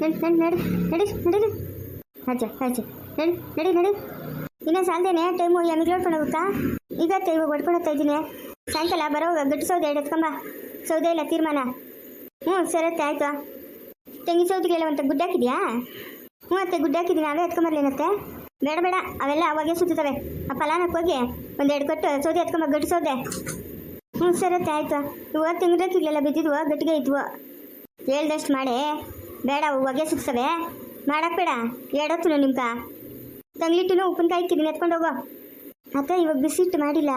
ನಡಿ ನಡಿ ನಡಿ ನಡಿ ನಡಿ. ಅಜ್ಜ ಅಜ್ಜ ನಡಿ ನಡಿ ನಡಿ. ಇನ್ನೂ ಟೈಮು ಎಮ್ಮಿಗೆ ನೋಡ್ಕೊಂಡು ಹೋಗುತ್ತಾ ಈಗ ಇವಾಗ ಹೊಡ್ಕೊಂಡು ಹೋಗ್ತಾ ಇದ್ದೀನಿ ಸಾಯಂಕಾಲ ಬರೋವಾಗ ಗಟ್ಟಿ ಸೌದೆ ಎರಡು ಸೌದೆ ಇಲ್ಲ, ತೀರ್ಮಾನ. ಹ್ಞೂ ಸರತ್ತೆ ಆಯ್ತು. ತೆಂಗಿನ ಸೌದಿಗೆಲ್ಲ ಒಂದು ಗುಡ್ಡ ಹಾಕಿದ್ಯಾ? ಹ್ಞೂ, ಅತ್ತೆ, ಗುಡ್ಡ ಹಾಕಿದ್ದೀನಿ ಅವೇ ಎತ್ಕೊಂಬರ್ಲೇನತ್ತೆ ಬೇಡ ಬೇಡ, ಅವೆಲ್ಲ ಅವಾಗೆ ಸುತ್ತವೆ ಆ ಫಲಾನಕ್ಕೆ ಹೋಗಿ ಒಂದೆರಡು ಎರಡು ಕೊಟ್ಟು ಸೌದೆ ಎತ್ಕೊಂಬ ಗಟ್ಟಿ ಸೌದೆ. ಹ್ಞೂ ಸರತ್ತೆ ಆಯ್ತು. ತೆಂಗಿನ ತೆಂಗಿನಕ್ಕಿಗಳೆಲ್ಲ ಬಿದ್ದಿದ್ವು, ಗಟ್ಟಿಗೆ ಇದ್ವು. ಹೇಳ್ದಷ್ಟು ಮಾಡಿ. ಬೇಡ ಹೊಗೆ ಸುತ್ತವೆ ಮಾಡಕ್ ಬೇಡ ಎಡತ್ತು ನಿಮ್ಗ. ತಂಗ್ಲಿಟ್ಟುನು ಉಪ್ಪಿನಕಾಯಿ ಇಕ್ಕಿದ್ದೀನಿ ಎತ್ಕೊಂಡು ಹೋಗೋ. ಅಕ್ಕ, ಇವಾಗ ಬಿಸಿಟ್ಟು ಮಾಡಿಲ್ಲ.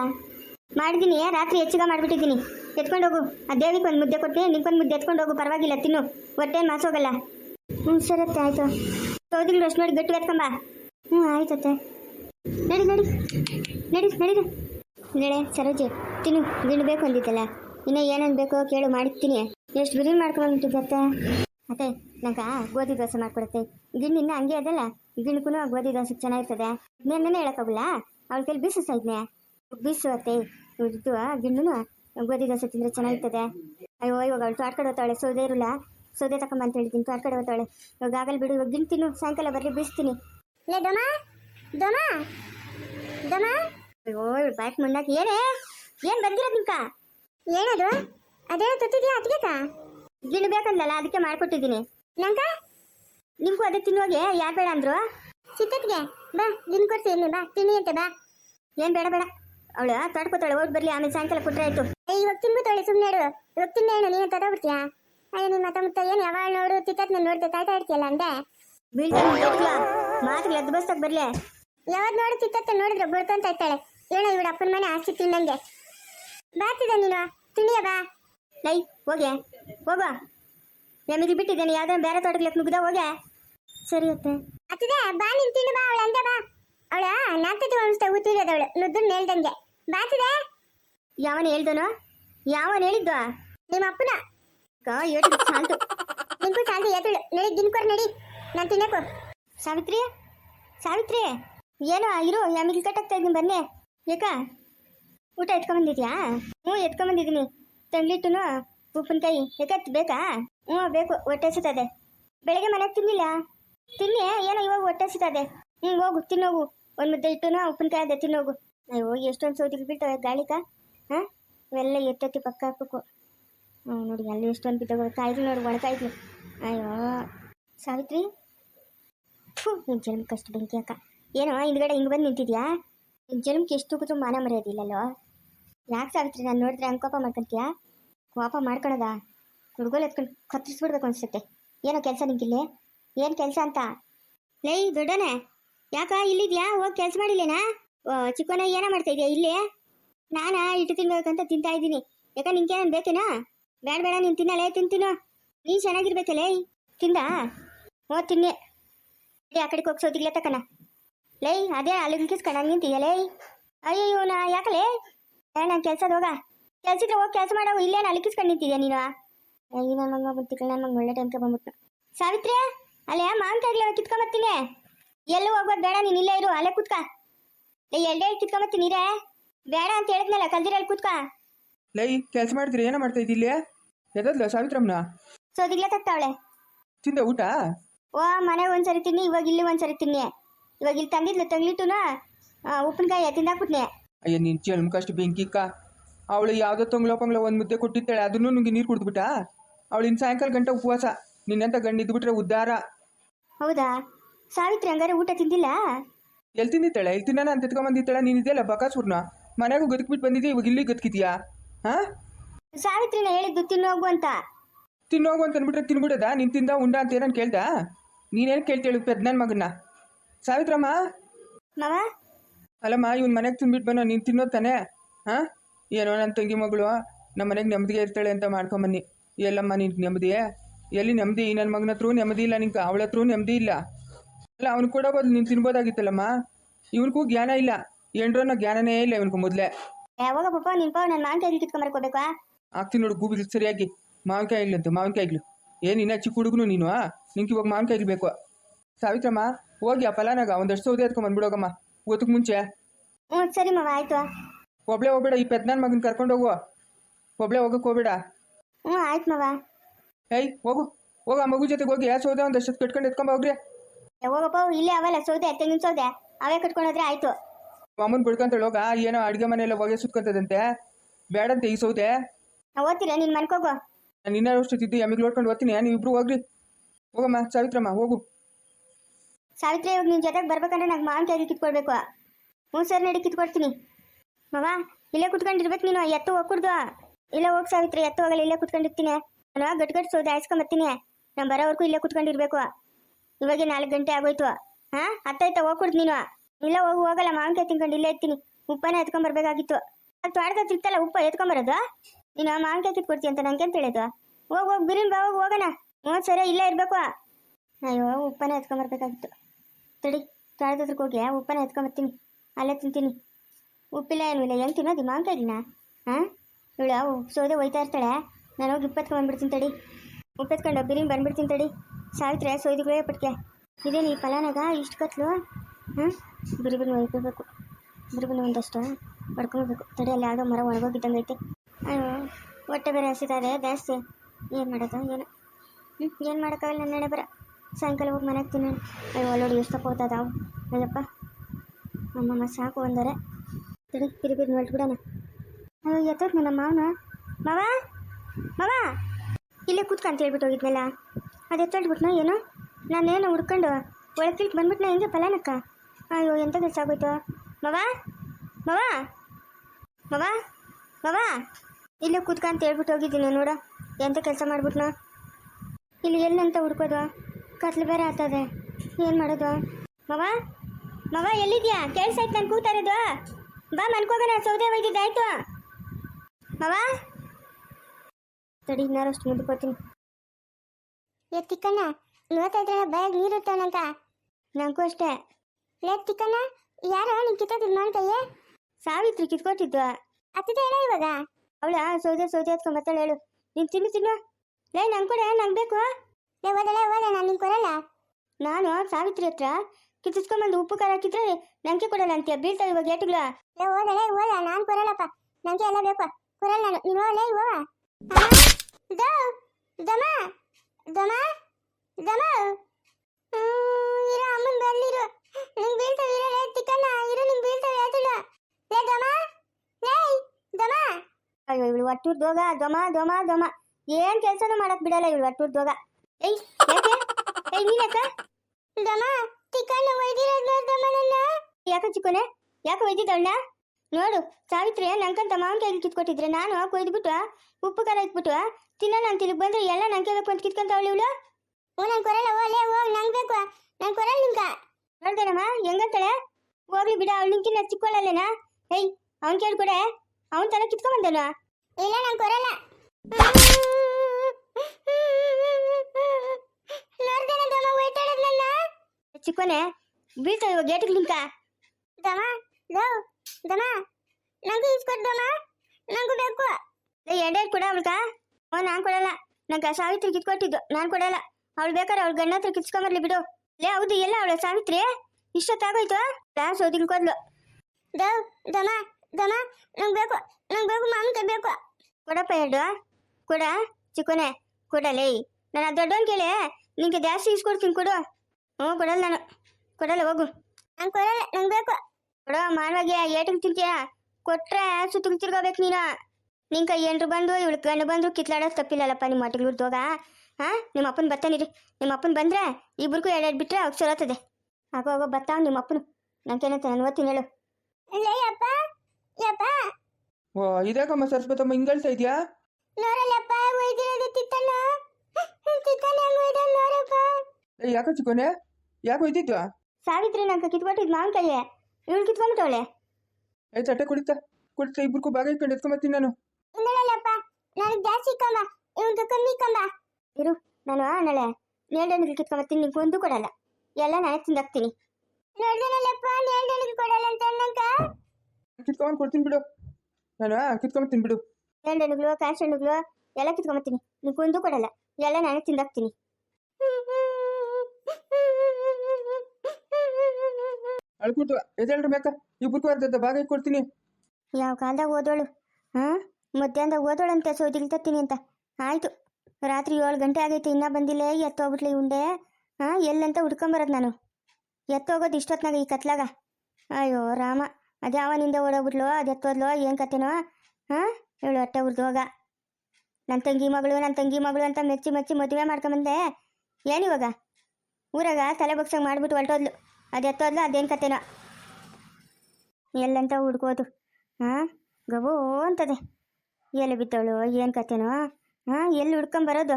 ಮಾಡಿದ್ದೀನಿ ರಾತ್ರಿ ಹೆಚ್ಚಿಗೆ ಮಾಡಿಬಿಟ್ಟಿದ್ದೀನಿ. ಎತ್ಕೊಂಡು ಹೋಗು. ಆ ದೇವಿಗೆ ಒಂದು ಮುದ್ದೆ ಕೊಟ್ಟು ನಿಮ್ಗೊಂದು ಮುದ್ದೆ ಎತ್ಕೊಂಡು ಹೋಗು. ಪರವಾಗಿಲ್ಲ, ತಿನ್ನು. ಹೊಟ್ಟೆ ಮಾಸೋಗಲ್ಲ ಹ್ಞೂ ಸರತ್ತೆ ಆಯಿತು. ಸೌದಿಗಳು ಅಷ್ಟು ನೋಡಿ ಗಟ್ಟಿ ಎತ್ಕೊಂಬ. ಹ್ಞೂ ಆಯ್ತತ್ತೆ ನಡಿ ನಡಿ. ನಡಿ ನಡಿ. ನಡೆ ಸರೋಜಿ, ತಿನ್ನು. ಗಿಣ್ಣು ಬೇಕು ಅಂದಿದ್ದಲ್ಲ. ಇನ್ನೂ ಏನೇನು ಬೇಕೋ ಕೇಳು, ಮಾಡಿರ್ತೀನಿ. ಎಷ್ಟು ಬಿರಿಯಾನಿ ಮಾಡ್ಕೊಂಡ್ಬಿಟ್ಟಿದ್ದತ್ತೆ ಅತ್ತೆ ನಂಗೆ ಗೋಧಿ ದೋಸೆ ಮಾಡ್ಕೊಡತ್ತೆ. ಗಿಣ್ಣು ಇನ್ನೂ ಹಂಗೆ ಅದಲ್ಲ. ಗಿಣ್ಣಕ್ಕೂ ಗೋಧಿ ದೋಸೆ ಚೆನ್ನಾಗಿರ್ತದೆ. ಇನ್ನೇನೇ ಹೇಳೋಕ್ಕಾಗಲ್ಲ? ಅವಳ ಕೈಲಿ ಬೀಸು ಸಾಯ್ತನೆ ಬೀಸು ಅತ್ತೆ ಇದು ಗಿಣ್ಣು ಗೋಧಿ ದೋಸೆ ತಿಂದರೆ ಚೆನ್ನಾಗಿರ್ತದೆ. ಅಯ್ಯೋ, ಇವಾಗ ಅವಳು ತೋಟ ಹೋಗ್ತಾಳೆ. ಸೌದೆ ಇರಲ್ಲ. ಸೌದೆ ತಗೊಂಬ ಅಂತ ಹೇಳ್ತೀನಿ ತೋಟ ಕಡೆ ಹೋಗ್ತಾಳೆ. ಇವಾಗ ಆಗಲ್ಲ ಬಿಡು. ಇವಾಗ ಗಿಣ್ಣು ತಿನ್ನು. ಸಾಯಂಕಾಲ ಬರ್ರಿ ಬೀಸ್ತೀನಿ. ಲೇ ಅಯ್ಯೋ, ಇವಳು ಬಾಯ್ಕ್ ಮುಂದಾಕಿ ಏನೇ? ಏನು ಬಂದಿರೋದು ನಿಮ್ಕ? ಏನದು? ಅದೇ ತೊತ್ತಿದ್ಯಾ? ಅದಕ್ಕೆ ಗಿಣ್ಣು ಬೇಕಂದಲ್ಲ ಅದಕ್ಕೆ ಮಾಡ್ಕೊಟ್ಟಿದ್ದೀನಿ. ನಂಕ ನಿಮ್ಗೂ ಅದೇ ತಿನ್ನೋಗೆ ಯಾರು ಬೇಡ ಅಂದ್ರು? ಚಿಕ್ಕತ್ಗೆ ಬಾ ನಿನ್ ಕೊಡ್ತೀನಿ ಬಾ ತಿನ್ನಿ ಅಂತೆ ಬಾ. ಏನು ಬೇಡ ಬೇಡ. ಅವಳು ತಡ್ಕೋತಾಳೆ ಹೋಗಿ ಬರ್ಲಿ ಆಮೇಲೆ ಸಾಯಂಕಾಲ ಕೊಟ್ರೆ ಆಯ್ತು. ಇವಾಗ ತಿನ್ಬಿತಾಳೆ ಸುಮ್ಮನೆ ಇಡು ಇವಾಗ ತಿನ್ನೇ ಹೇಳು ನೀನು ತಗೋಬಿಡ್ತೀಯಾ? ಅಯ್ಯ ನಿಮ್ಮ ಮತ್ತ ಮುತ್ತ ಏನು ಯಾವಾಗ ನೋಡು ತಿಕ್ಕತ್ ನಾನು ನೋಡ್ದೆ ಕಾಯ್ತಾ ಇರ್ತೀಯಲ್ಲ ಅಂದೆ? ಮಾತಿಗೆ ಎದ್ದು ಬಸ್ತಾಗ ಬರಲಿ. ಯಾವಾಗ ನೋಡು ತಿಕ್ಕತ್ತೆ ನೋಡಿದ್ರೆ ಬುಡ್ಕೊಂತ ಇರ್ತಾಳೆ. ಏನ ಇವಳ ಅಪ್ಪನ ಮನೆ ಆಸ್ತಿ ತಿನ್ನಂಗೆ. ಬಾತಿದೆ ನೀನು. ತಿಳಿಯ ಬಾ. ಲೈ ಹೋಗೆ. ಹೋಗೋ ಎಮ್ಮಿಗೆ ಬಿಟ್ಟಿದ್ದೇನೆ ಯಾವುದೋ ಬೇರೆ ತೋಟಕ್ಕೆ ಮುಗಿದ ಹೋಗೆ. ಸರಿ ಅತ್ತೆ. ಅತ್ತಿದೆ ಬಾ ನಿನ್ ತಿಂಡು ಬಾ ಅವಳ ಅಂದೆ ಬಾ ಅವಳ ನಾಲ್ಕೈದು ಅನಿಸ್ತಾ ಊತಿರೋದವಳು ನುದ್ದನ್ ಹೇಳ್ದಂಗೆ. ಬಾತಿದೆ ಯಾವನ ಹೇಳ್ದನು? ಯಾವನ ಹೇಳಿದ್ದ? ನಿಮ್ಮ ಅಪ್ಪನ. ಏಟು ಸಾಲ್ತು ನಿನ್ಗೂ ಸಾಲ್ತು ಎತ್ತಳು ನಡಿ ದಿನಕೊರ್ ನಡಿ. ನಾನು ತಿನ್ನಕು ಸಾವಿತ್ರಿ? ಸಾವಿತ್ರಿ? ಏನೋ ಇರು ಎಮ್ಮಿಗೆ ಕಟ್ಟಾಗ್ತಾ ಇದ್ದೀನಿ ಬನ್ನಿ. ಯಾಕ ಊಟ ಎತ್ಕೊಂಬಂದಿದ್ಯಾ ಹ್ಞೂ ಎತ್ಕೊಂಬಂದಿದ್ದೀನಿ ತಂಗ್ಲಿಟ್ಟುನು ಉಪ್ಪಿನಕಾಯಿ. ಯಾಕತ್ ಬೇಕಾ? ಹ್ಞೂ, ಬೇಕು. ಹೊಟ್ಟೆ ಸಿತದೆ ಬೆಳಗ್ಗೆ ಮನೆಗೆ ತಿನ್ನಿಲ್ಲ? ತಿನ್ನಿ ಏನೋ ಇವಾಗ ಹೊಟ್ಟೆ ಸಿತದೆ ಹ್ಞೂ, ಹೋಗು, ತಿನ್ನೋಗು. ಒಂದು ಮುದ್ದೆ ಇಟ್ಟು ಉಪ್ಪಿನಕಾಯಿ ಅದೇ ತಿನ್ನೋಗು. ಅಯ್ಯೋ ಎಷ್ಟೊಂದು ಸೌದಿ ಬೀಳ್ತವೆ ಗಾಳಿಕ, ಹಾಂ? ಇವೆಲ್ಲ ಎತ್ತತ್ತಿ ಪಕ್ಕ ಹಾಕಬೇಕು ಹ್ಞೂ, ನೋಡಿ, ಅಲ್ಲಿ ಎಷ್ಟೊಂದು ಬಿದ್ದೋಗ. ಕಾಯ್ದು ನೋಡಿ ಒಣಕಾಯ್ತು ಅಯ್ಯೋ, ಸಾವಿತ್ರಿ? ಥೂ ನಿನ್ನ ಜನ್ಮಕ್ಕೆ ಅಷ್ಟು ಬೆಂಕಿ ಅಕ್ಕ ಏನೋ, ಹಿಂದ್ಗಡೆ ಹಿಂಗೆ ಬಂದು ನಿಂತಿದ್ಯಾ? ನಿನ್ನ ಜನ್ಮಕ್ಕೆ ಎಷ್ಟು ಮಾನ ಮರ್ಯಾದಿಲ್ಲಲ್ಲೋ ಯಾಕೆ ಸಾವಿತ್ರಿ, ನಾನು ನೋಡಿದ್ರೆ ಅಂಕೋಪ ಕೋಪ ಮಾಡ್ಕೊಂತೀಯಾ? ಕೋಪ ಮಾಡ್ಕೊಳದ? ಹುಡುಗೋಲು ಎತ್ಕೊಂಡು ಕತ್ತರಿಸ್ಬಿಡ್ಬೇಕು ಅನ್ಸುತ್ತೆ. ಏನೋ ಕೆಲಸ ನಿಂಗಿಲ್ಲಿ? ಏನು ಕೆಲಸ ಅಂತ? ಲೈ ದೊಡ್ಡನೆ, ಯಾಕ ಇಲ್ಲಿದ್ಯಾ? ಹೋಗಿ ಕೆಲಸ ಮಾಡಿಲ್ಲೇನಾ ಚಿಕ್ಕನ ಏನೋ ಮಾಡ್ತಾ ಇದೆಯಾ ಇಲ್ಲಿ? ನಾನಾ ಇಟ್ಟು ತಿನ್ಬೇಕಂತ ತಿಂತಾ ಇದ್ದೀನಿ. ಯಾಕ ನಿನ್ಗೇನು ಬೇಕೇನಾ? ಬೇಡ ಬೇಡ ನೀನು ತಿನ್ನಲೇ ತಿಂತೀನೋ ನೀನ್ ಚೆನ್ನಾಗಿರ್ಬೇಕಲ್ಲೇ ತಿಂದ? ಓ ತಿನ್ನಿ. ಆ ಕಡೆಗೆ ಹೋಗಿ ಸೋತಿಗ್ಲೆ ತಕನ ಲೈ, ಅದೇ ಅಲ್ಲಿ ಕಿಸ್ಕೊಂಡ ನಿಂತೀಯ ಲೈ? ಅಯ್ಯೋ ನಾ ಯಾಕಲೇ ನಾನು ಕೆಲ್ಸದ ಹೋಗ. ಕೆಲ್ಸಿದ್ರೆ ಹೋಗಿ ಕೆಲಸ ಮಾಡೋ ಇಲ್ಲೇನು ಅಲ್ಲಿ ಕಿಸ್ಕೊಂಡು ನಿಂತಿದ್ಯಾ ನೀನು? ಅಯ್ಯ ನನ್ನ ಮಗ ಬಂತಿಲ್ಲ ನನ್ನ ಮಗ ಒಳ್ಳೆ ಟೈಮ್ಗೆ ಬಂದ್ಬಿಟ್ಟು ಸಾವಿತ್ರಿ ಅಲ್ಲೇ ಮಾವಿನಕಾಯಿಗ್ಲ ಕಿತ್ಕೊಂಬತ್ತೀನಿ ಎಲ್ಲೂ ಹೋಗೋದು ಬೇಡ ನೀನು ಇಲ್ಲೇ ಇರು ಅಲ್ಲೇ ಕುತ್ಕ. ಲೈ ಎಲ್ಲೇ ಕಿತ್ಕೊಂಬತ್ತೀನಿ ರೇ ಬೇಡ ಅಂತ ಹೇಳಿದ್ನಲ್ಲ ಕಲ್ದಿರಲ್ಲಿ ಕುತ್ಕ. ಲೈ ಕೆಲಸ ಮಾಡ್ತೀರಿ ಏನೋ ಮಾಡ್ತಾ ಇದ್ದಿಲ್ಲ ಎದದ್ಲ ಸಾವಿತ್ರಮ್ಮನ ಸೋದಿಗ್ಲ ತತ್ತವಳೆ ತಿಂದ ಊಟ? ಓ ಮನೆ ಒಂದ್ಸರಿ ತಿನ್ನಿ ಇವಾಗ ಇಲ್ಲಿ ಒಂದ್ಸರಿ ತಿನ್ನಿ. ಇವಾಗ ಇಲ್ಲಿ ತಂದಿದ್ಲು ತಂಗ್ಲಿಟ್ಟುನ ಉಪ್ಪಿನಕಾಯಿ ತಿಂದಾಕ್ಬಿಟ್ನೆ. ಅಯ್ಯ ನಿನ್ ಜನ್ಮಕ್ಕಷ್ಟು ಬೆಂಕಿಕ್ಕ ಅವಳು ಯಾವುದೋ ತೊಂಗ್ಲೋ ಪಂಗ್ಲೋ ಒಂದು ಮುದ್ದೆ ಕೊಟ್ಟಿರ್ತಾಳೆ ಅದನ್ನು ನಿಮಗೆ ನೀರು ಕುಡಿದ್ಬಿಟ್ಟ? ಅವಳು ಇನ್ನು ಸಾಯಂಕಾಲ ಗಂಟೆ ಉಪವಾಸ. ನಿನ್ನಂತ ಗಂಡಿದ್ಬಿಟ್ರೆ ಉದ್ಧಾರ ಹೌದಾ? ಸಾವಿತ್ರಿ ಹಂಗಾರೆ ಊಟ ತಿಂದಿಲ್ಲ? ಎಲ್ಲಿ ತಿಂದಿತ್ತಾಳೆ ಎಲ್ಲಿ ತಿನ್ನಾನ ಅಂತ ಎತ್ಕೊಂಬಂದಿತ್ತಾಳೆ ನೀನು ಇದೆಯಲ್ಲ ಬಕಾಸೂರ್ನ? ಮನೆಗೂ ಗದಕ್ಬಿಟ್ಟು ಬಂದಿದ್ದೆ ಇವಾಗ ಇಲ್ಲಿ ಗದಕಿದ್ಯಾ? ಹಾಂ? ಸಾವಿತ್ರಿನ ಹೇಳಿದ್ದು ತಿನ್ನೋಗು ಅಂತ. ತಿನ್ನೋಗು ಅಂತ ಅಂದ್ಬಿಟ್ರೆ ತಿನ್ಬಿಡದ? ನೀನು ತಿಂದ ಉಂಡ ಅಂತ ಏನನ್ ಕೇಳ್ದ? ನೀನೇನು ಕೇಳ್ತೇಳು ಪೆದ್ ನನ್ನ ಮಗನ್ನ? ಸಾವಿತ್ರಮ್ಮ? ಮಾವ? ಅಲ್ಲಮ್ಮ ಇವ್ನ ಮನೆಗೆ ತಿನ್ಬಿಟ್ಟು ಬನ್ನೋ ನೀನು ತಿನ್ನೋದು ತಾನೇ? ಹಾಂ? ಏನೋ ನನ್ನ ತಂಗಿ ಮಗಳು ನಮ್ಮ ಮನೆಗೆ ನೆಮ್ಮದಿಗೆ ಇರ್ತಾಳೆ ಅಂತ ಮಾಡ್ಕೊಂಬನ್ನಿ. ಎಲ್ಲಮ್ಮ ನಿನ್ಗೆ ನೆಮ್ಮದಿಯೇ ಎಲ್ಲಿ ನೆಮ್ಮದಿ? ನನ್ನ ಮಗನ ಹತ್ರ ನೆಮ್ಮದಿ ಇಲ್ಲ ನಿಂಗೆ ಅವಳ ಹತ್ರ ನೆಮ್ಮದಿ ಇಲ್ಲ. ಅಲ್ಲ ಅವ್ನು ಬದ್ ನೀನು ತಿನ್ಬೋದಾಗಿತ್ತಲ್ಲಮ್ಮ? ಇವನಿಗೂ ಜ್ಞಾನ ಇಲ್ಲ. ಎಂಡ್ರನ್ನೋ ಜ್ಞಾನನೇ ಇಲ್ಲ ಇವನಿಗೂ ಮೊದಲೇ. ಯಾವಾಗ ಪಾಪ ನಿನ್ ಪಾವ ನನ್ನ ಮಾವಿನಕಾಯಿ ಕಿತ್ಕೊಂಬರ್ಕೋಬೇಕಾ ಆಗ್ತೀನಿ ನೋಡು ಗೂಬಿಗೆ ಸರಿಯಾಗಿ. ಮಾವಿನಕಾಯಿ ಇಲ್ಲಂತ ಮಾವಿನಕಾಯಿಗಳು ಏನು ಇನ್ನ ಚಿಕ್ಕ ಹುಡುಗನು ನೀನು ನಿಂಗೆ ಇವಾಗ ಮಾವಿನಕಾಯಿ ಬೇಕು ಸಾವಿತ್ರಮ್ಮ ಹೋಗಿ ಆ ಫಲಾನಾಗ ಒಂದಷ್ಟು ಸೌದೆ ಎತ್ಕೊಂಡ್ ಬಂದ್ಬಿಡೋಗಮ್ಮ ಗೊತ್ತಕ್ಕೆ ಮುಂಚೆ. ಹ್ಞೂ ಸರಿ ಮಾವ ಆಯ್ತು ಒಬ್ಳೆ ಹೋಗ್ಬೇಡ ಈ ಪೆದ್ನಾನ್ ಮಗನ ಕರ್ಕೊಂಡು ಹೋಗು ಒಬ್ಳೆ ಹೋಗಕ್ಕೆ ಹೋಗ್ಬೇಡ. ಹ್ಞೂ ಆಯ್ತು ಮಾವ ಏಯ್ ಹೋಗು. ಹೋಗ ಆ ಮಗು ಜೊತೆಗೆ ಹೋಗಿ ಸೌದೆ ಒಂದಷ್ಟು ಕಟ್ಕೊಂಡು ಎತ್ಕೊಂಡ್ ಹೋಗ್ರಿ. ಹೋಗಪ್ಪ ಇಲ್ಲೇ ಅವಲ್ಲ ಸೌದೆ ತೆಂಗಿನ ಸೌದೆ. ಅವೇ ಕಟ್ಕೊಂಡೋದ್ರೆ ಆಯ್ತು. ಅಮ್ಮನ್ ಬಿಡ್ಕೊಂತಾಳೆ ಹೋಗ ಏನೋ ಅಡುಗೆ ಮನೆಯೆಲ್ಲ ಹೊಗೆ ಸುತ್ಕೊಂತದಂತೆ. ಬೇಡಂತೆ ಈ ಸೌದೆ. ಓದ್ತಿಲ್ಲ ನೀನು ಮನ್ಕೋಗು ನಾನು ಇನ್ನೂ ಅಷ್ಟೊತ್ತಿದ್ದು ಎಮ್ಮಿಗೆ ನೋಡ್ಕೊಂಡು ಓದ್ತೀನಿ ಇಬ್ರು ಹೋಗ್ರಿ. ಹೋಗಮ್ಮ ಸಾವಿತ್ರಮ್ಮ ಹೋಗು. ಸಾವಿತ್ರಿ ಇವಾಗ ನಿನ್ ಜೊತೆಗೆ ಬರ್ಬೇಕಂದ್ರೆ ನಂಗೆ ಮಾವಿನ ಕೈಗೆ ಕಿತ್ಕೊಡ್ಬೇಕು. ಹ್ಞೂ ಸರ್ ನಡಿ ಕಿತ್ಕೊಡ್ತೀನಿ. ಮಾವ, ಇಲ್ಲೇ ಕುತ್ಕೊಂಡಿರ್ಬೇಕು ನೀನು, ಎತ್ತು ಹೋಗ್ಕೂಡ್ದು ಇಲ್ಲ ಹೋಗ್ ಸಾವಿತ್ರಿ, ಎತ್ತು ಹೋಗಲ್ಲ, ಇಲ್ಲೇ ಕುತ್ಕೊಂಡಿರ್ತೀನಿ. ನಾನು ಗಟ್ ಗಟ್ ಸೌದೆ ಹಾಯ್ಸ್ಕೊಂಬರ್ತೀನಿ ನಾನು ಬರೋವರೆಗೂ ಇಲ್ಲೇ ಕುತ್ಕೊಂಡಿರ್ಬೇಕು. ಇವಾಗ ನಾಲ್ಕು ಗಂಟೆ ಆಗೋಯ್ತು. ಹಾಂ ಹತ್ತಾಯ್ತಾ ಹೋಗ್ಕೊಡ್ದು ನೀನು. ಇಲ್ಲ ಹೋಗಿ, ಹೋಗಲ್ಲ ಮಾವಿನಕಾಯಿ ತಿನ್ಕೊಂಡು ಇಲ್ಲೇ ಇರ್ತೀನಿ. ಉಪ್ಪನೇ ಎತ್ಕೊಂಬರ್ಬೇಕಾಗಿತ್ತು ಅದು ತ್ವಾಡ್ದ ತಿರ್ತಲ್ಲ ಉಪ್ಪ ಎತ್ಕೊಂಬರೋದು? ನೀನು ಮಾವಿನಕಾಯಿ ಕಿತ್ಕೊಡ್ತೀನಿ ಅಂತ ನಂಗೆ ಅಂತ ಹೇಳೋದು? ಹೋಗಿ ಹೋಗಿ, ಬಿರಿನ್ ಬಾ, ಹೋಗಿ, ಹೋಗೋಣ. ಹ್ಞೂ, ಸರಿ, ಇಲ್ಲೇ ಇರಬೇಕು. ಅಯ್ಯೋ ಉಪ್ಪನೇ ಎತ್ಕೊಂಬರ್ಬೇಕಾಗಿತ್ತು. ತಡಿ ತ್ವಾಡ್ದ ಹತ್ರಕ್ಕೆ ಹೋಗಿ ಉಪ್ಪನೇ ಎತ್ಕೊಂಬರ್ತೀನಿ ಅಲ್ಲೇ ತಿಂತೀನಿ. ಉಪ್ಪಿಲ್ಲ, ಏನೂ ಇಲ್ಲ. ಹೆಂಗೆ ತಿನ್ನೋದು? ಮಾವಿನಕಾಯಿನ ಹಾಂ? ಇವಳು ಸೋದೆ ಒಯ್ತಾ ಇರ್ತಾಳೆ. ನಾನು ಹೋಗಿ ಇಪ್ಪತ್ತು ಬಂದ್ಬಿಡ್ತೀನಿ ತಡಿ. ಉಪ್ಪತ್ಕೊಂಡು ಬಿರಿನ್ ಬಂದ್ಬಿಡ್ತೀನಿ ತಡಿ. ಸಾವಿತ್ರೆ, ಸೋದಿಗಳೇ ಪಟ್ಕೆ. ಇದೇನು ಈ ಫಲಾನಾಗ? ಇಷ್ಟು ಕತ್ಲು? ಹ್ಞೂ ಬಿರಿ ಬಿರಿ ಒಯ್ಕೋಬೇಕು. ಬಿರಿ ಬಿರಿ ಒಂದಷ್ಟು ಹೊಡ್ಕೊಬೇಕು ತಡಿ, ಅಲ್ಲಿ ಯಾವುದೋ ಮರ ಒಣಗೋಗಿದ್ದಂಗೆ ಐತೆ. ಅಯ್ಯೋ ಹೊಟ್ಟೆ ಬೇರೆ ಹಸಿತಾರೆ ಜಾಸ್ತಿ. ಏನು ಮಾಡೋದು? ಏನು? ಹ್ಞೂ ಏನು ಮಾಡೋಕ್ಕಾಗಲ್ಲ, ನನ್ನ ನಡೆ ಬರ. ಸಾಯಂಕಾಲ ಹೋಗಿ ಮನೆಗೆ ತಿನ್ನೋಣ. ಅಯ್ಯೋ, ಅಲ್ಲೋಡಿ ಎಷ್ಟಪ್ಪ ಹೋಗ್ತದಾವು ಅಯ್ಯಪ್ಪ. ಅಮ್ಮಮ್ಮ, ಸಾಕು ಅಂದರೆ ತಡಿ ಬಿರಿ ಬಿರಿ ಬಿಡೋಣ ಅಯ್ಯೋ ಎತ್ತೋದ್ ನನ್ನ ಮಾವನ. ಮಾವ ಮಾವ. ಇಲ್ಲೇ ಕೂತ್ಕಂತ ಹೇಳ್ಬಿಟ್ಟು ಹೋಗಿದ್ನಲ್ಲ. ಅದು ಎತ್ತೊಳ್ಬಿಟ್ನ ಏನೋ? ನಾನೇನು ಹುಡ್ಕೊಂಡು ಒಳಗೆ ಬಂದ್ಬಿಟ್ನ ಹೆಂಗೆ ಪಲಾನಕ್ಕ ಅಯ್ಯೋ ಎಂಥ ಕೆಲಸ ಆಗೋಯ್ತು? ಮಾವ ಮಾವ. ಮಾವ ಮಾವ. ಇಲ್ಲೇ ಕೂತ್ಕಂತ ಹೇಳ್ಬಿಟ್ಟು ಹೋಗಿದ್ದೀನಿ ನೋಡು. ಎಂಥ ಕೆಲಸ ಮಾಡ್ಬಿಟ್ನ? ಇಲ್ಲಿ ಎಲ್ಲಂತ ಹುಡ್ಕೋದು? ಕತ್ಲು ಬೇರೆ ಆಗ್ತದೆ ಏನು ಮಾಡೋದು? ಮಾವ, ಮವ, ಎಲ್ಲಿದ್ಯಾ? ಕೇಳಿಸಾಯ್ತು ನಾನು ಕೂತಾ ಇರೋದು. ಬಾ ಮನ್ಕೋಗೋಣ ಸೌದೆ ಒಯ್ದಿದ್ದಾಯ್ತು ಮವ? ತಡಿ ಇನ್ನಾರಷ್ಟು ಮುದ್ಕೋತೀನಿ. ಏ ತಿಕ್ಕಣ್ಣ ನೋಡ್ತಾ ಇದ್ರೆ ಬ್ಯಾಗ್ ನೀರು ಇರ್ತಾನಂತ ನಂಗೂ ಅಷ್ಟೇ. ಲೇ ತಿಕ್ಕಣ್ಣ ಯಾರೋ ನಿನ್ ಕಿತ್ತೋದಿದ್ ಮಾಡ್ಕಯ್ಯ ಸಾವಿತ್ರಿ ಕಿತ್ಕೊಟ್ಟಿದ್ದು ಅತ್ತಿದ್ದ ಹೇಳ ಇವಾಗ? ಅವಳ ಸೌದೆ ಸೌದೆ ಹತ್ಕೊಂಡ್ ಬರ್ತಾಳೆ ಹೇಳು. ನೀನ್ ತಿನ್ನು ತಿನ್ನು. ಲೇ ನಂಗೆ ಕೊಡ ನಂಗೆ ಬೇಕು? ಲೇ ಓದಲ್ಲ ನಾನು ನಿನ್ ಕೊಡಲ್ಲ ನಾನು ಸಾವಿತ್ರಿ ಹತ್ರ ಕಿತ್ತಿಸ್ಕೊಂಬಂದು ಉಪ್ಪು ಖಾರ ಹಾಕಿದ್ರೆ ನಂಗೆ ಕೊಡಲ್ಲ ಅಂತೀಯ ಬೀಳ್ತಾವೆ ಇವಾಗ ಏಟುಗಳ? ಲೇ ಓದಲ್ಲ ಓದ ನಾನು ಕೊರಲ್ಲಪ್ಪ ನಂಗೆ ಎಲ್ಲ ಬೇಕು. ಕೊಡಲ್ಲ ನಾನು. ನೀನು ಲೇ ಇವ ದಮ ದಮ ದಮ. ಇರೋ ಅಮ್ಮನ ಬರ್ಲಿರು ನಿಂಗೆ ಬೀಳ್ತಾವ ಇರೋ ಲೇ ತಿಕ್ಕಣ್ಣ ಇರೋ ನಿಂಗ್ ಬೀಳ್ತಾವ ಯಾತುಡ ಲೇ ದಮ ಲೇ ದಮ. ಅಯ್ಯೋ ಇವಳು ಒಟ್ಟೂರ್ ದೋಗ. ದೊಮ ದೊಮ ದೊಮ. ಏನ್ ಕೆಲ್ಸನೂ ಮಾಡಕ್ ಬಿಡಲ್ಲ ಇವಳು ಒಟ್ಟೂರ್ ದೋಗ. ಏಯ್ ಯಾಕೆ? ಏಯ್ ನೀನಕ್ಕ ದಮ ತಿಕ್ಕಣ್ಣ ಒಯ್ದಿರೋದ್ ನೋಡ್ ಯಾಕ ಚಿಕ್ಕೋನೆ? ಯಾಕೆ ಒಯ್ದಿದ್ದವಳನ್ನ ನೋಡು, ಸಾವಿತ್ರಿ, ನಂಗಂತ ಮಾವಿನ ಕೈಗೆ ಕಿತ್ಕೊಟ್ಟಿದ್ರೆ ನಾನು ಕೊಯ್ದ್ಬಿಟ್ಟು ಉಪ್ಪು ಖಾರ ಇಟ್ಬಿಟ್ಟು ತಿನ್ನೋಣ ಅಂತ ಬಂದ್ರೆ ಎಲ್ಲ ನಂಗೆ ಬೇಕು ಅಂತ ಕಿತ್ಕೊಂತಾವಳಿ ಇವಳು? ಓ ನನ್ ಕೊರಲ್ಲ ಓಲೆ ಓ ನಂಗೆ ಬೇಕು ನನ್ ಕೊರಲ್ಲ ನಿಂಕ ನೋಡ್ದೇನಮ್ಮ, ಹೆಂಗಂತಾಳೆ? ಹೋಗ್ಲಿ ಬಿಡ, ಅವಳು ನಿಂಕಿನ ಚಿಕ್ಕೊಳ್ಳಲ್ಲೇನಾ ಏಯ್, ಅವ್ನ್ ಕೇಳ್ಕೊಡೆ, ಅವನ್ ತನ ಕಿತ್ಕೊಂಡ್ ಬಂದನು? ಇಲ್ಲ ನಂಗೆ ಕೊರಲ್ಲ ಚಿಕ್ಕೋನೆ ಬೀಳ್ತಾವ ಇವಾಗ ಗೇಟಿಗೆ ನಿಂಕ ದಮ ಲೋ ದಮ ನಂಗೂ ಇಸ್ಕೊಟ್ ದಮ ನಂಗೂ ಬೇಕು. ಲೇ ಎರಡೆರಡು ಕೊಡ ಅವಳ್ಕ ಓ ನಾನು ಕೊಡಲ್ಲ. ನಂಗೆ ಸಾವಿತ್ರಿ ಕಿತ್ಕೊಟ್ಟಿದ್ದು ನಾನು ಕೊಡಲ್ಲ. ಅವಳು ಬೇಕಾದ್ರೆ ಅವಳು ಗಂಡ ಹತ್ರ ಕಿತ್ಕೊಂಬರ್ಲಿ ಬಿಡು. ಲೇ ಹೌದು ಎಲ್ಲ ಅವಳ ಸಾವಿತ್ರಿ? ಇಷ್ಟೊತ್ತಾಗೋಯ್ತು ಕ್ಲಾಸ್ ಓದಿನ ಕೊದ್ಲು ದವ್ ದಮ ದಮ ನಂಗೆ ಬೇಕು ನಂಗೆ ಬೇಕು ಮಾವಿನಕಾಯಿ ಬೇಕು. ಕೊಡಪ್ಪ ಎರಡು. ಕೊಡ ಚಿಕ್ಕೋನೆ. ಕೊಡಲೇ ನಾನು ದೊಡ್ಡವನ್ ಕೇಳಿ ನಿಂಗೆ ಜಾಸ್ತಿ ಇಸ್ಕೊಡ್ತೀನಿ ಕೊಡು. ಹ್ಞೂ ಕೊಡಲ್ಲ ನಾನು. ಕೊಡಲ್ಲ ಹೋಗು. ನಂಗೆ ಕೊಡಲ್ಲ ನಂಗೆ ಬೇಕು. ಕೊಡೋ ಮಾನವಾಗಿ ಏಟಿಗೆ ತಿಂತೀಯ? ಕೊಟ್ರೆ ಸುತ್ತಿಗೆ ತಿರ್ಗೋಬೇಕು ನೀನು. ನಿಂಕ ಏನ್ರು ಬಂದು ಇವಳು ಗಂಡು ಬಂದ್ರು ಕಿತ್ಲಾಡೋದು ತಪ್ಪಿಲ್ಲಲ್ಲಪ್ಪ ನಿಮ್ಮ ಮಟ್ಟಿಗೆ ಹೋಗ. ಹಾಂ ನಿಮ್ಮ ಅಪ್ಪನ ಬರ್ತಾನಿರಿ ನಿಮ್ಮ ಅಪ್ಪನ ಬಂದ್ರೆ ಇಬ್ರುಗೂ ಎರಡೆರಡು ಬಿಟ್ರೆ ಅವ್ರು ಸೊರತ್ತದೆ ಆಗೋ ಹೋಗೋ ಬರ್ತಾವ ನಿಮ್ಮ ಅಪ್ಪನು. ನಂಗೇನಂತ ನಾನು ಓದ್ತೀನಿ ಹೇಳು. ಯಪ್ಪ ಯಪ್ಪ. ಓ ಇದಾಕಮ್ಮ ಸರಸ್ವತಮ್ಮ ಹಿಂಗಳ್ತಾ ಇದೆಯಾ? ಯಾಕೆ ಚಿಕ್ಕೋನೆ? ಯಾಕೆ ಒಯ್ದಿದ್ದು ಸಾವಿತ್ರಿ ನಂಗೆ ಕಿತ್ಕೊಟ್ಟಿದ್ ಮಾವಿನಕಾಯಿ ಇವಳು ಕಿತ್ಕೊಂಡ್ಬಿಟ್ಟವಳೆ. ಐ ಚಟ್ಟೆ ಕುಡಿತಾ. ಕುಡಿತಾ ಇಬ್ರಿಗೂ ಬಾಗ ಇಟ್ಕೊಂಡು ಎತ್ಕೊಂಬತ್ತೀನಿ ನಾನು. ಇನ್ನಳಲ್ಲಪ್ಪ ನನಗೆ ಜಾಸ್ತಿ ಕಮ್ಮ ಇವನ್ಗೆ ಕಮ್ಮಿ ಕಮ್ಮ ಇರು ನಾನು ನಾಳೆ ನೇಲ್ಡನಿಗೆ ಕಿತ್ಕೊಂಬತ್ತೀನಿ ನಿಂಗೆ ಒಂದು ಕೊಡಲ್ಲ. ಎಲ್ಲ ನಾನೇ ತಿಂದಾಕ್ತೀನಿ. ನೋಡ್ದೇನಲ್ಲಪ್ಪ ನೇಲ್ಡನಿಗೆ ಕೊಡಲ್ಲ ಅಂತ ಅನ್ನಂಕ ಕಿತ್ಕೊಂಡ್ ಕೊಡ್ತೀನಿ ಬಿಡು. ನಾನು ಕಿತ್ಕೊಂಬತ್ತೀನಿ ಬಿಡು. ನೇಲ್ಡನಿಗಳು ಕ್ಯಾಶ್ ಹಣ್ಣುಗಳು ಎಲ್ಲ ಕಿತ್ಕೊಂಬತ್ತೀನಿ. ನಿಂಗೆ ಒಂದು ಕೊಡಲ್ಲ. ಎಲ್ಲ ನಾನೇ ತಿಂದಾಕ್ತೀನಿ. ಅಳ್ಕೊಟ್ಟು ಎದೇಳ್ರಿ ಅರ್ಧ ಭಾಗ ಕೊಡ್ತೀನಿ. ಯಾವ ಕಾಲದಾಗ ಓದೋಳು? ಹಾಂ? ಮಧ್ಯಾಹ್ನದಾಗ ಓದೋಳಂತೆ ಸೋದಿಗೆ ತತ್ತೀನಿ ಅಂತ. ಆಯ್ತು. ರಾತ್ರಿ ಏಳು ಗಂಟೆ ಆಗೈತೆ, ಇನ್ನ ಬಂದಿಲ್ಲ, ಎತ್ತೋಗ್ಬಿಟ್ಲಿ ಉಂಡೆ. ಹಾಂ, ಎಲ್ಲಂತ ಹುಡ್ಕೊಂಬರೋದು ನಾನು. ಎತ್ತೋಗೋದು ಇಷ್ಟೊತ್ನಾಗ ಈ ಕತ್ಲಾಗ. ಅಯ್ಯೋ, ರಾಮ. ಅದೇ ಯಾವನಿಂದ ಓಡೋಗ್ಬಿಟ್ಲು, ಅದು ಎತ್ತೋದ್ಲೋ, ಏನು ಕತೆನೋ? ಹಾ? ಹೇಳು ಹೊಟ್ಟೆ ಉರ್ದೋಗ ನನ್ನ ತಂಗಿ ಮಗಳು ನನ್ನ ತಂಗಿ ಮಗಳು ಅಂತ ಮೆಚ್ಚಿ ಮೆಚ್ಚಿ ಮದುವೆ ಮಾಡ್ಕೊಂಬಂದೆ. ಏನಿವಾಗ ಊರಾಗ ತಲೆ ಬಗ್ಸಂಗೆ ಮಾಡ್ಬಿಟ್ಟು ಹೊರಟೋದ್ಲು. ಅದು ಎತ್ತೋದ್ಲ ಅದೇನು ಕತೆನೋ. ಎಲ್ಲಂತ ಹುಡ್ಕೋದು ಹಾಂ ಗಬೋ ಅಂತದೆ. ಎಲ್ಲಿ ಬಿತ್ತವಳು ಏನು ಕತೆನೋ ಹಾಂ ಎಲ್ಲಿ ಹುಡ್ಕೊಂಬರೋದು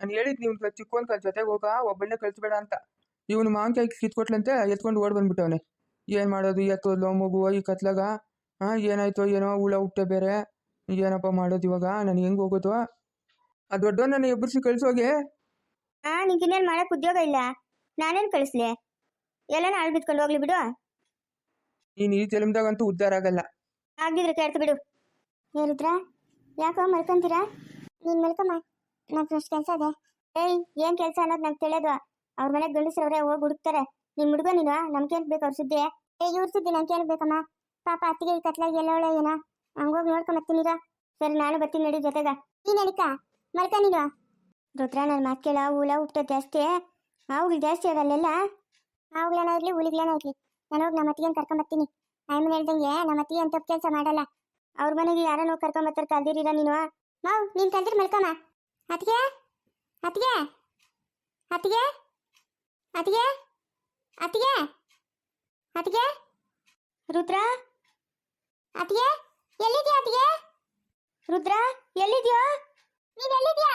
ನಾನು ಹೇಳಿದ್ ನೀವು ಚಿಕ್ಕವನ್ ಕಲ್ ಜೊತೆಗೆ ಹೋಗ ಒಬ್ಬಳನ್ನೇ ಕಳಿಸ್ಬೇಡ ಅಂತ. ಇವನು ಮಾವಿನಕಾಯಿ ಕಿತ್ಕೊಟ್ಲಂತೆ ಎತ್ಕೊಂಡು ಓಡ್ ಬಂದ್ಬಿಟ್ಟವನೆ. ಏನು ಮಾಡೋದು ಎತ್ತೋದ್ಲು ಮಗು ಈ ಕತ್ಲಾಗ? ಹಾಂ ಏನಾಯ್ತೋ ಏನೋ ಹುಳ ಹುಟ್ಟೆ ಬೇರೆ. ಏನಪ್ಪ ಮಾಡೋದು ಇವಾಗ? ನಾನು ಹೆಂಗೆ ಹೋಗೋದು? ಆ ದೊಡ್ಡವನ್ನ ಎಬ್ಬರಿಸಿ ಕಳಿಸೋಗೆ? ಹಾಂ ನಿಂಗೆ ಇನ್ನೇನು ಮಾಡೋಕೆ ಉದ್ಯೋಗ ಇಲ್ಲ? ನಾನೇನು ಕಳಿಸ್ಲಿ? ಎಲ್ಲನ ಹಾಳು ಬಿದ್ಕೊಂಡು ಹೋಗ್ಲಿ ಬಿಡು. ನೀನು ಈ ಜನ್ಮದಾಗಂತೂ ಉದ್ದಾರ ಆಗಲ್ಲ. ಆಗಿದ್ರೆ ಕೇಳ್ತು ಬಿಡು. ಹೇಳಿದ್ರ ಯಾಕೋ ಮಲ್ಕೊಂತೀರಾ? ನೀನ್ ಮಲ್ಕಮ್ಮ ನಂಗೆ ಅಷ್ಟು ಕೆಲಸ ಅದೇ ಏಯ್ ಏನ್ ಕೆಲಸ ಅನ್ನೋದು ನಂಗೆ ತಿಳಿಯೋದು ಅವ್ರ ಮನೆಗೆ ಗಂಡಸ್ರವ್ರೆ ಹೋಗಿ ಹುಡುಕ್ತಾರೆ. ನಿನ್ ಹುಡುಗ ನೀನು? ನಮ್ಗೇನ್ ಬೇಕು ಅವ್ರ ಸುದ್ದಿ ಏ ಇವ್ರ ಸುದ್ದಿ ನಂಗೆ ಬೇಕಮ್ಮ? ಪಾಪ ಅತ್ತಿಗೆ ಈ ಕತ್ಲಾಗ ಎಲ್ಲವಳೆ ಏನೋ. ಹಂಗೋಗಿ ನೋಡ್ಕೊಂಬರ್ತೀನಿರ ಸರಿ ನಾನು ಬರ್ತೀನಿ ನಡಿ ಜೊತೆಗ. ನೀನ್ ಹೇಳಿಕ ಮಲ್ಕ ನೀನು. ರುದ್ರ ನನ್ನ ಮಾತು ಕೇಳ ಹುಳ ಹುಟ್ಟೋದು ಜಾಸ್ತಿ. ಅವ್ಗಳು ಜಾಸ್ತಿ ಅವಲ್ಲೆಲ್ಲ ಅವುಗಳೇನೋ ಇರಲಿ ಹುಲಿಗಳೇನೋ ಇರಲಿ ನಾನು ಹೋಗಿ ನಮ್ಮ ಅತ್ತಿಗೆ ಕರ್ಕೊಂಬರ್ತೀನಿ ಆಯ್ಮನ್ ಹೇಳ್ದಂಗೆ ನಮ್ಮ ಅತ್ತಿಗೆ ಅಂತ ಕೆಲಸ ಮಾಡಲ್ಲ. ಅವ್ರ ಮನೆಗೆ ಯಾರನ್ನೋ ಕರ್ಕೊಂಬರ್ತಾರೆ ಕಲ್ದಿರೀರ ನೀನು. ಮಾವ್, ನೀನ್ ಕಲ್ದಿರ್ ಮಲ್ಕಮ್ಮ. ಅತ್ತಿಗೆ? ಅತ್ತಿಗೆ? ಅತ್ತಿಗೆ? ಅತ್ತಿಗೆ? ಅತ್ತಿಗೆ? ಅತ್ತಿಗೆ? ರುದ್ರ? ಅತ್ತಿಗೆ? ಎಲ್ಲಿದ್ಯಾ ಅತ್ತಿಗೆ? ರುದ್ರ, ಎಲ್ಲಿದ್ಯೋ? ನೀನ್ ಎಲ್ಲಿದ್ಯಾ?